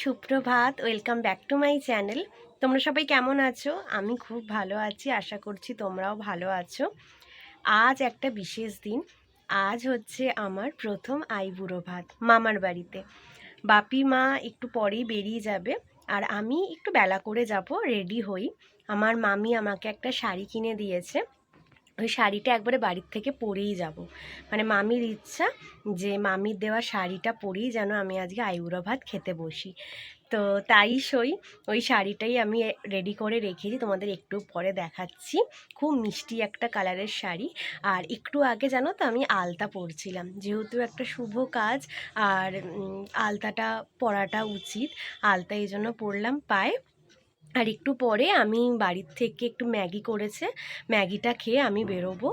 সুপ্রভাত welcome back to my channel তোমরা সবাই কেমন আছো? আমি খুব ভালো আছি, আশা করছি তোমরাও ভালো আছো। আজ একটা বিশেষ দিন। আজ হচ্ছে আমার প্রথম আইবুড়ো ভাত, মামার বাড়িতে। বাপি মা একটু পরেই বেরিয়ে যাবে আর আমি একটু বেলা করে যাব রেডি হই। আমার মামি আমাকে একটা শাড়ি কিনে দিয়েছে। ওই শাড়িটা একবারে বাড়ির থেকে পরেই যাব। মানে মামির ইচ্ছা যে মামির দেওয়া শাড়িটা পরেই যেন আমি আজকে আইবুড়ো ভাত খেতে বসি। তো তাই সই ওই শাড়িটাই আমি রেডি করে রেখেছি, তোমাদের একটু পরে দেখাচ্ছি। খুব মিষ্টি একটা কালারের শাড়ি। আর একটু আগে জানো তো আমি আলতা পরছিলাম। যেহেতু একটা শুভ কাজ, আর আলতাটা পরাটা উচিত, আলতা এই জন্য পরলাম। পায়ে আর একটু পরে আমি বাড়ির থেকে একটু ম্যাগি করেছে। ম্যাগিটা খেয়ে আমি বেরোবো।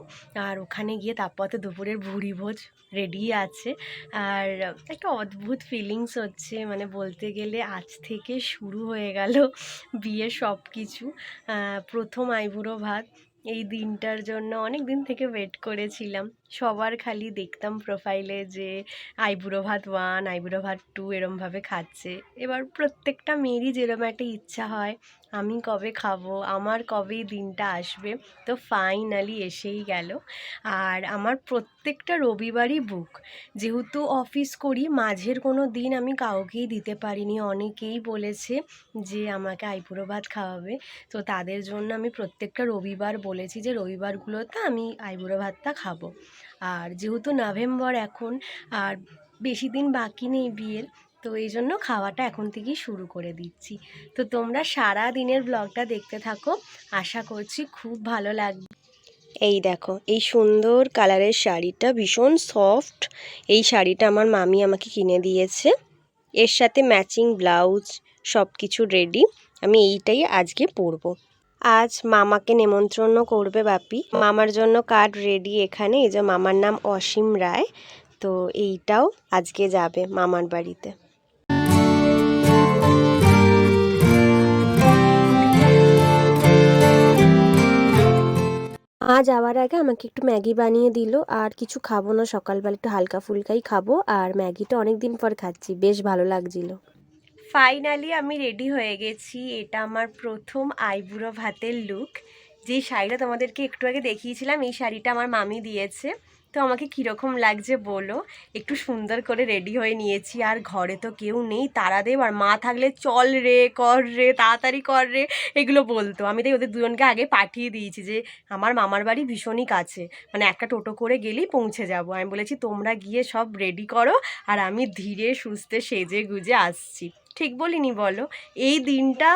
আর ওখানে গিয়ে তারপর তো দুপুরের ভুড়ি ভোজ রেডি আছে। আর একটা অদ্ভুত ফিলিংস হচ্ছে। মানে বলতে গেলে আজ থেকে শুরু হয়ে গেল বিয়ের সব কিছু প্রথম আইবুড়ো ভাত। এই দিনটার জন্য অনেক দিন থেকে ওয়েট করেছিলাম। সবার খালি দেখতাম প্রোফাইলে যে আইবুড়ো ভাত ওয়ান আইবুড়ো ভাত টু এরমভাবে খাচ্ছে। এবার প্রত্যেকটা মেয়েরই যেরকম একটা ইচ্ছা হয়, আমি কবে খাব? আমার কবে দিনটা আসবে? তো ফাইনালি এসেই গেল। আর আমার প্রত্যেকটা রবিবারই বুক যেহেতু অফিস করি, মাঝের কোনো দিন আমি কাউকেই দিতে পারিনি। অনেকেই বলেছে যে, আমাকে আইবুড়ো ভাত খাওয়াবে। তো তাদের জন্য আমি প্রত্যেকটা রবিবার বলেছি যে, রবিবারগুলোতে আমি আইবুড়ো ভাতটা খাব। আর যেহেতু নভেম্বর এখন, আর বেশি দিন বাকি নেই বিয়ের, তো এই জন্য খাওয়াটা এখন থেকেই শুরু করে দিচ্ছি। তো তোমরা সারা দিনের ব্লগটা দেখতে থাকো। আশা করছি খুব ভালো লাগবে এই দেখো, এই সুন্দর কালারের শাড়িটা ভীষণ সফট। এই শাড়িটা আমার মামি আমাকে কিনে দিয়েছে। এর সাথে ম্যাচিং ব্লাউজ সব কিছু রেডি। আমি এইটাই আজকে পরবো। আজ মামাকে নেমন্ত্রণ করবে বাপি। মামার জন্য কার্ড রেডি এখানে, এই যে মামার নাম অসীম রায়। তো এইটাও আজকে যাবে মামার বাড়িতে। মা যাওয়ার আগে আমাকে একটু ম্যাগি বানিয়ে দিল, আর কিছু খাব না, সকালবেলা একটু হালকা ফুলকাই খাব, আর ম্যাগিটা অনেক দিন পর খাচ্ছি, বেশ ভালো লাগছিল। ফাইনালি আমি রেডি হয়ে গেছি। এটা আমার প্রথম আইবুড়ো ভাতের লুক যে শাড়িটা তোমাদেরকে একটু আগে দেখিয়েছিলাম, এই শাড়িটা আমার মামি দিয়েছে। তো আমাকে কীরকম লাগছে বলো? একটু সুন্দর করে রেডি হয়ে নিয়েছি। আর ঘরে তো কেউ নেই, তারা দেব। আর মা থাকলে, চল রে, কর রে, তাড়াতাড়ি কর রে, এগুলো বলতো। আমি তাই ওদের দুজনকে আগে পাঠিয়ে দিয়েছি যে, আমার মামার বাড়ি ভীষণই কাছে। মানে একটা টোটো করে গেলেই পৌঁছে যাব। আমি বলেছি, তোমরা গিয়ে সব রেডি করো। আর আমি ধীরে, সুস্থে সেজে গুজে আসছি। ঠিক বলিনি, বলো। এই দিনটা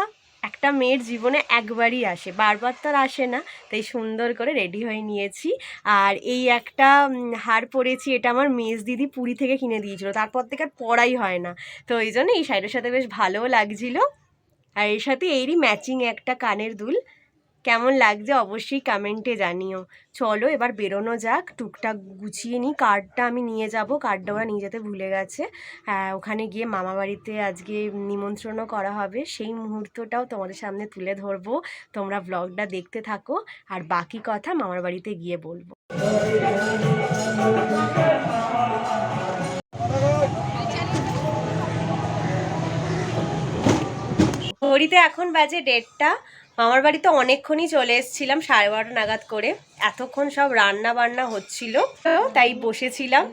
একটা মেয়ের জীবনে একবারই আসে, বারবার তো আর আসে না, তাই সুন্দর করে রেডি হয়ে নিয়েছি। আর এই একটা হার পরেছি, এটা আমার মেজ দিদি পুরী থেকে কিনে দিয়েছিল, তারপর থেকে আর পড়াই হয় না। তো এই জন্য এই শাড়িটার সাথে বেশ ভালোও লাগছিল। আর এর সাথে এরই ম্যাচিং একটা কানের দুল। কেমন লাগছে অবশ্যই কমেন্টে জানিও। চলো এবার বেরোনো যাক। টুকটাক গুছিয়ে নিই। কার্ডটা আমি নিয়ে যাব। কার্ডটা ওরা নিয়ে যেতে ভুলে গেছে। হ্যাঁ, ওখানে গিয়ে মামা বাড়িতে আজকে নিমন্ত্রণও করা হবে। সেই মুহূর্তটাও তোমাদের সামনে তুলে ধরবো। তোমরা ব্লগটা দেখতে থাকো। আর বাকি কথা মামার বাড়িতে গিয়ে বলব। ঘড়িতে এখন বাজে দেড়টা। মামার বাড়িতে অনেকক্ষণই চলে এসেছিলাম সাড়ে বারোটা নাগাদ করে। এতক্ষণ সব রান্না বান্না হচ্ছিল, তাই বসেছিলাম।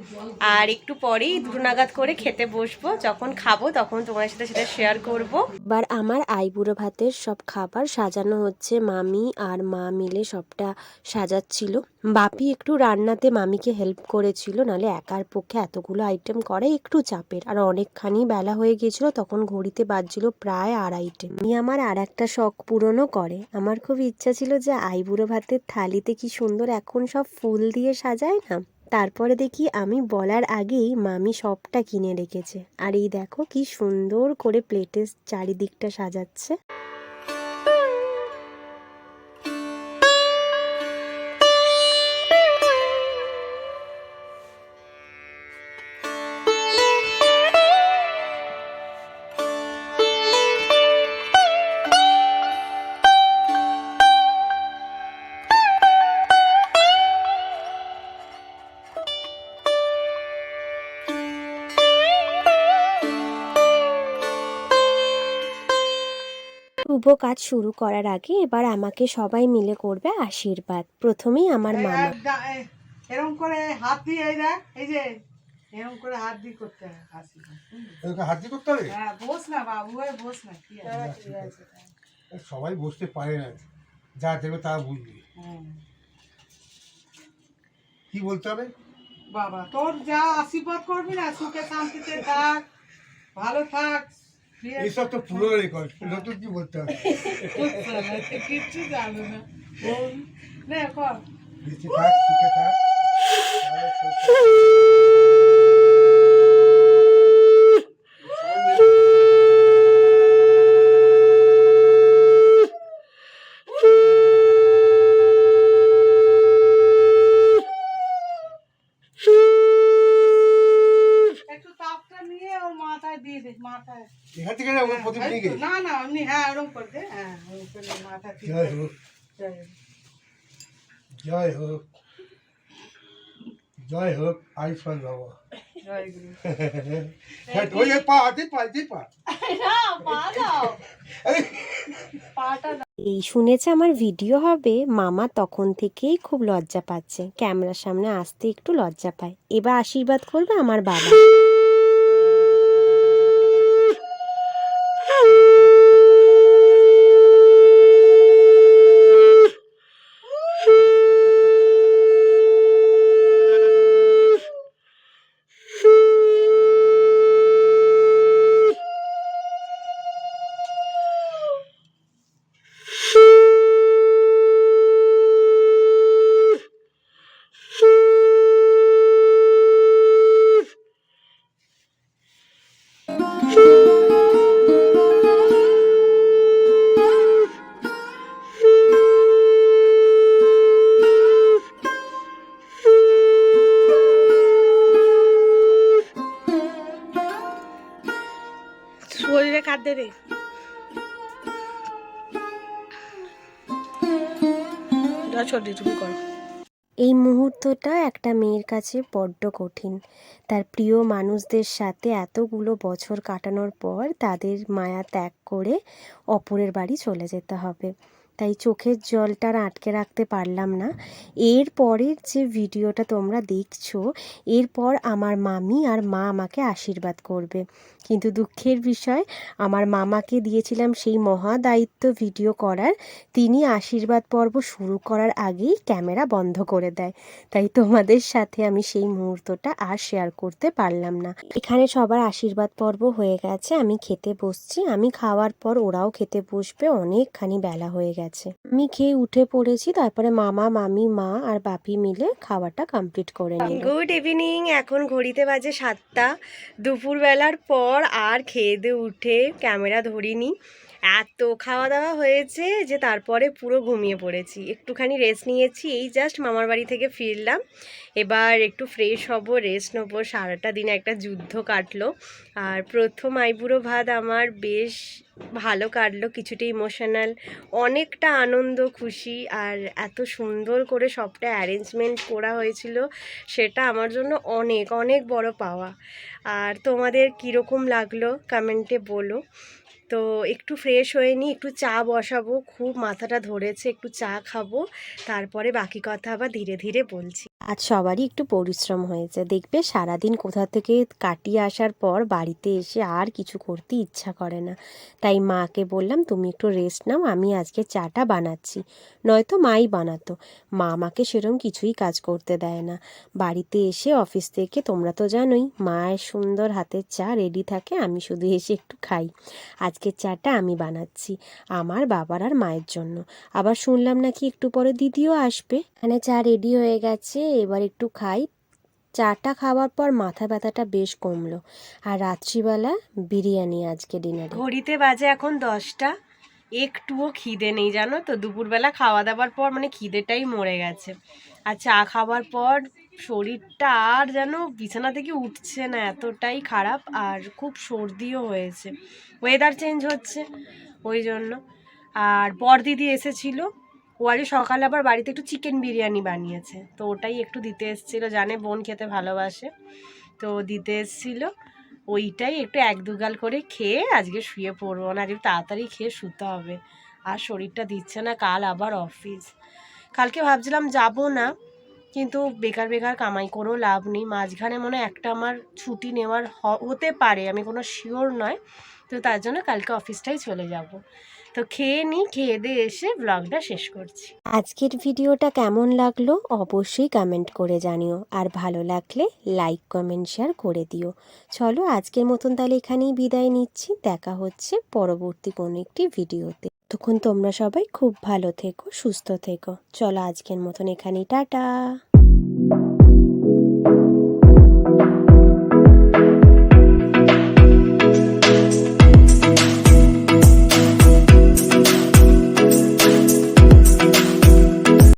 আর একটু পরেই দুটো করে খেতে বসবো। যখন খাব তখন তোমার সাথে সেটা শেয়ার করব। এবার আমার আইবুড়ো ভাতের সব খাবার সাজানো হচ্ছে। মামি আর মা মিলে সবটা সাজাচ্ছিল। বাপি একটু রান্নাতে মামিকে হেল্প করেছিল, নালে একার পক্ষে এতগুলো আইটেম করে একটু চাপের। আর অনেকখানি বেলা হয়ে গিয়েছিল, তখন ঘড়িতে বাজছিল প্রায় আড়াইটে। আমি আমার আর একটা শখ পূরণও করে। আমার খুব ইচ্ছা ছিল যে আইবুড়ো ভাতের থালিতে কি সুন্দর এখন সব ফুল দিয়ে সাজায় না? তারপরে দেখি আমি বলার আগেই মামি সবটা কিনে রেখেছে। আর এই দেখো কি সুন্দর করে প্লেটের চারিদিকটা সাজাচ্ছে। শুভ কাজ শুরু করার আগে এবার আমাকে সবাই মিলে করবে আশীর্বাদ। প্রথমেই আমার মামা। আর দা- এ- এরম করে হাত দিয়ে এই দেখ এই যে এরম করে হাত দিয়ে করতে হয় হাত দিয়ে করতে হবে? হ্যাঁ বস না বাবু হয়ে বস না কি আছে? সবাই বসতে পারে না। যা দেবে তারা বুঝবে। কি বলতে হবে? বাবা তোর যা আশীর্বাদ করবি না সুখে শান্তিতে থাক ভালো থাক ফিরে এইসব তো পুরো রেকর্ড নতুন কি বলতে হবে? কিচ্ছু জানো না। না বেঁচে থাক সুখে থাক সবাই সুখে- একটু তাপটা নিয়ে ওর মাথায় দিয়ে দে মাথায় এখান থেকে না দিকে? না না এমনি হ্যাঁ হ্যাঁ মাথা জয় হোক। জয় হোক। জয় হোক জয় বাবা। জয় গুরু হ্যাঁ ওই পা পা পা। এই শুনেছে আমার ভিডিও হবে মামা তখন থেকেই খুব লজ্জা পাচ্ছে। ক্যামেরার সামনে আসতে একটু লজ্জা পায়। এবার আশীর্বাদ করবে আমার বাবা। ছোটি তুমি করো। এই মুহূর্তটা একটা মেয়ের কাছে বড্ড কঠিন। তার প্রিয় মানুষদের সাথে এতগুলো বছর কাটানোর পর তাদের মায়া ত্যাগ করে অপরের বাড়ি চলে যেতে হবে। তাই চোখের জলটা আর আটকে রাখতে পারলাম না। এর পরের যে ভিডিওটা তোমরা দেখছ এরপর আমার মামি আর মা আমাকে আশীর্বাদ করবে। কিন্তু দুঃখের বিষয়, আমার মামাকে দিয়েছিলাম সেই মহা দায়িত্ব ভিডিও করার। তিনি আশীর্বাদ পর্ব শুরু করার আগেই ক্যামেরা বন্ধ করে দেয়। তাই তোমাদের সাথে আমি সেই মুহূর্তটা আর শেয়ার করতে পারলাম না। এখানে সবার আশীর্বাদ পর্ব হয়ে গেছে, আমি খেতে বসছি। আমি খাওয়ার পর ওরাও খেতে বসবে, অনেকখানি বেলা হয়ে গেছে। আমি খেয়ে উঠে পড়েছি, তারপরে মামা, মামি, মা আর বাপি মিলে খাওয়াটা কমপ্লিট করে নিল। গুড ইভিনিং এখন ঘড়িতে বাজে সাতটা। দুপুরবেলার পর আর খেয়ে দিয়ে উঠে ক্যামেরা ধরিনি। এত খাওয়া দাওয়া হয়েছে যে তারপরে পুরো ঘুমিয়ে পড়েছি। একটুখানি রেস্ট নিয়েছি, এই জাস্ট মামার বাড়ি থেকে ফিরলাম। এবার একটু ফ্রেশ হব রেস্ট নেব। সারাটা দিন একটা যুদ্ধ কাটলো। আর প্রথম আইবুড়ো ভাত আমার বেশ ভালো কাটলো, কিছুটা ইমোশনাল অনেকটা আনন্দ, খুশি, আর এত সুন্দর করে সবটা অ্যারেঞ্জমেন্ট করা হয়েছিল, সেটা আমার জন্য অনেক অনেক বড় পাওয়া। আর তোমাদের কীরকম লাগল কমেন্টে বলো। তো একটু ফ্রেশ হয়ে নিই, একটু চা বসাবো, খুব মাথাটা ধরেছে, একটু চা খাব, তারপরে বাকি কথা আবার ধীরে ধীরে বলছি। আজ সবারই একটু পরিশ্রম হয়েছে। দেখবে সারাদিন কোথা থেকে কাটিয়ে আসার পর বাড়িতে এসে আর কিছু করতে ইচ্ছা করে না। তাই মাকে বললাম, তুমি একটু রেস্ট নাও, আমি আজকে চাটা বানাচ্ছি। নয়তো মাই বানাতো। মা আমাকে সেরকম কিছুই কাজ করতে দেয় না। বাড়িতে এসে অফিস থেকে, তোমরা তো জানোই, মায়ের সুন্দর হাতের চা রেডি থাকে, আমি শুধু এসে একটু খাই। আজকের চাটা আমি বানাচ্ছি, আমার বাবার আর মায়ের জন্য। আবার শুনলাম নাকি একটু পরে দিদিও আসবে। এখানে চা রেডি হয়ে গেছে এবার একটু খাই। চাটা খাওয়ার পর মাথা ব্যথাটা বেশ কমলো। আর রাত্রিবেলা বিরিয়ানি আজকে ডিনারে ঘড়িতে বাজে এখন দশটা। একটুও খিদে নেই, জানো তো? দুপুরবেলা খাওয়া দাওয়ার পর মানে খিদেটাই মরে গেছে। আর চা খাওয়ার পর শরীরটা আর যেন বিছানা থেকে উঠছে না, এতটাই খারাপ। আর খুব সর্দিও হয়েছে। ওয়েদার চেঞ্জ হচ্ছে, ওই জন্য। আর বরদিদি এসেছিল। ও আজ সকালে আবার বাড়িতে একটু চিকেন বিরিয়ানি বানিয়েছে। তো ওটাই একটু দিতে এসেছিল, জানে বোন খেতে ভালোবাসে। তো দিতে এসেছিল, ওইটাই একটু এক দুগাল করে খেয়ে আজকে শুয়ে পড়ব না, আজকে তাড়াতাড়ি খেয়ে শুতে হবে। আর শরীরটা দিচ্ছে না, কাল আবার অফিস কালকে ভাবছিলাম যাব না, কিন্তু বেকার বেকার কামাই করেও লাভ নেই। মাঝখানে মনে একটা আমার ছুটি নেওয়ার হতে পারে, আমি কোনো শিওর নয়। তো তার জন্য কালকে অফিসটাই চলে যাব। তো খেয়ে নিই, খেয়ে দিয়ে এসে ব্লগটা শেষ করছি। আজকের ভিডিওটা কেমন লাগল অবশ্যই কমেন্ট করে জানিও। আর ভালো লাগলে লাইক কমেন্ট শেয়ার করে দিও। চলো আজকের মতন তাহলে এখানেই বিদায় নিচ্ছি। দেখা হচ্ছে পরবর্তী কোনো একটি ভিডিওতে। তখন তোমরা সবাই খুব ভালো থেকো, সুস্থ থেকো। চলো আজকের মতন এখানেই, টাটা!